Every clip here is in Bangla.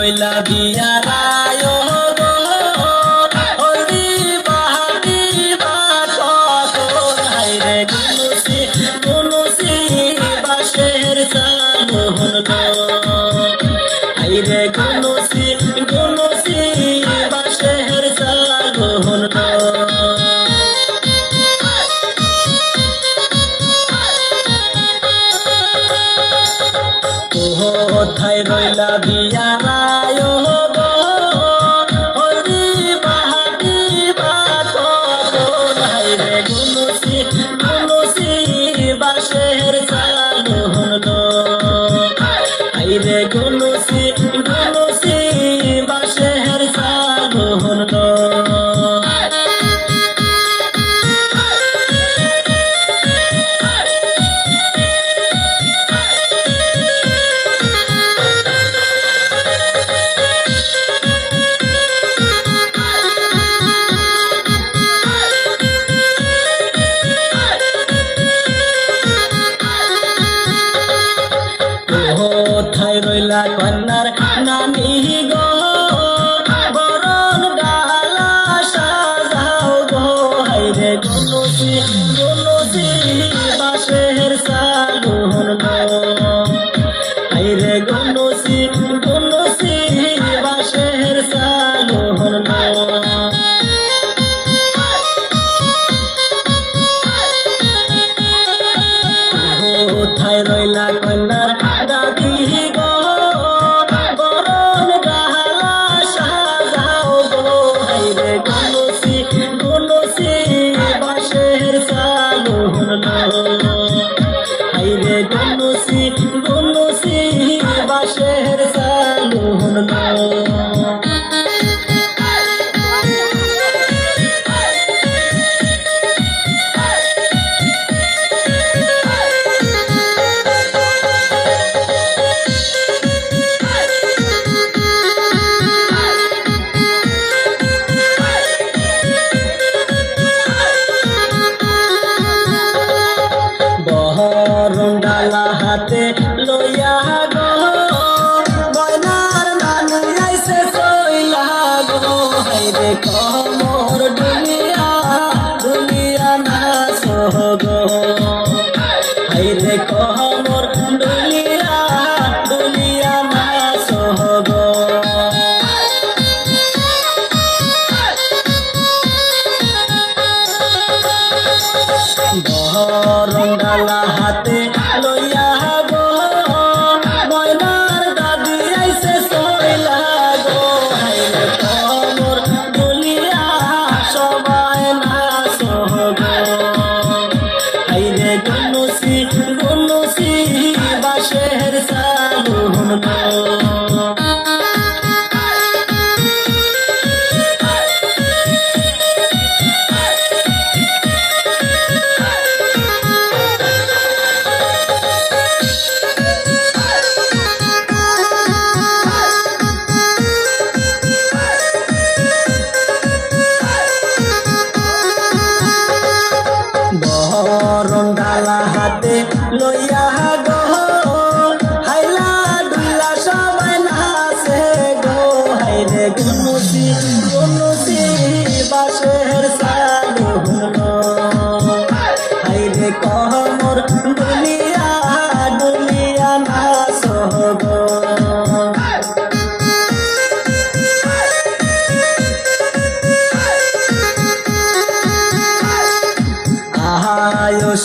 লইলা বিয়া রায় আইরে কোনো সিং কোনো সিং বাসের সাগন কোথায় রইলা বিয়া সোনা কন্যার নানি গো বরণ ডালা সাজাও গো। হাইরে গুলসি গুলসি বাসের সালুন গো। হাইরে গুলসি গুলসি বাসের সালুন গো। কোথায় রইলা কন্যার চরণ ডালা হাতে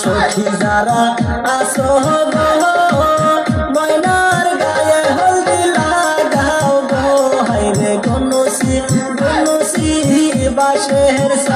সখী যারা আসো ময়নার গায়ে হলদি লাগাও গো। হাইরে গনুসি গনুসি বাসের সা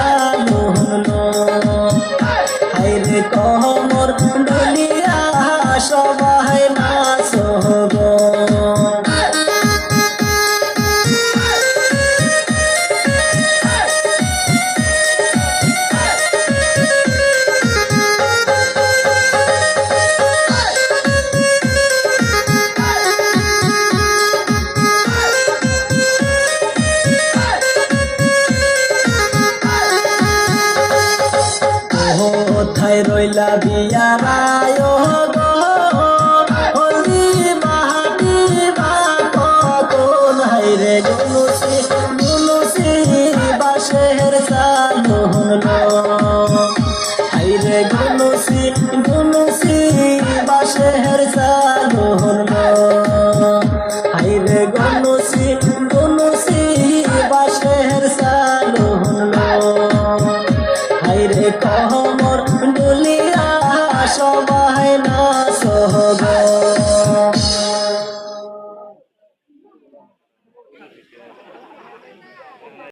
রইলা বিয়া রায়